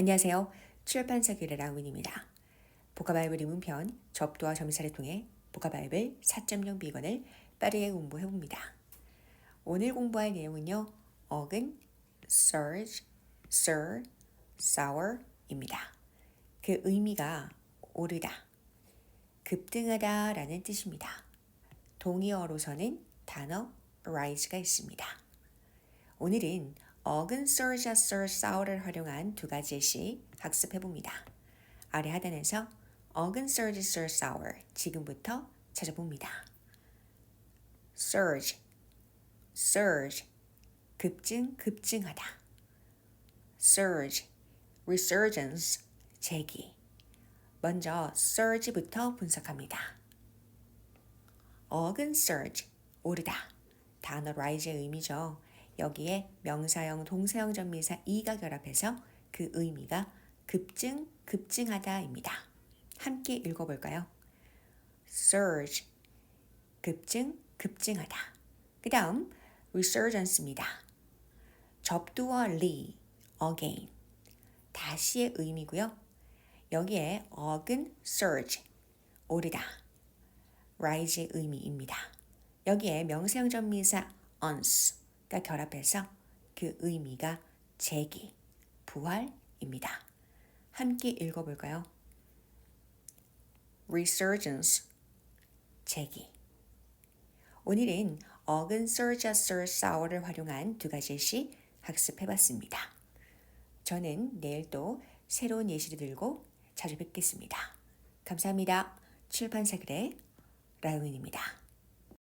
안녕하세요. 출판사 규례 라운입니다. 복화바이블 입문편 접두와 점사를 통해 복화바이블 4.0 비건을 빠르게 공부해 봅니다. 오늘 공부할 내용은요. 어근, surge, sir, sour입니다. 그 의미가 오르다, 급등하다 라는 뜻입니다. 동의어로서는 단어 rise가 있습니다. 오늘은 어근 surge, sir, sour를 활용한 두 가지 예시 학습해 봅니다. 아래 하단에서 어근 surge, sir, sour 지금부터 찾아봅니다. surge, surge 급증, 급증하다. surge, resurgence 재기. 먼저 surge부터 분석합니다. 어근 surge 오르다. 단어 rise의 의미죠. 여기에 명사형, 동사형 전미사 이가 결합해서 그 의미가 급증, 급증하다입니다. 함께 읽어볼까요? surge, 급증, 급증하다. 그 다음 resurgence입니다. 접두어 re, again, 다시의 의미고요. 여기에 어근 surge, 오르다, rise의 의미입니다. 여기에 명사형 전미사 once, 가 결합해서 그 의미가 재기, 부활입니다. 함께 읽어볼까요? resurgence, 재기. 오늘은 어근 sir, sour를 활용한 두 가지 시 학습해봤습니다. 저는 내일 또 새로운 예시를 들고 자주 뵙겠습니다. 감사합니다. 출판사 글의 라용인입니다.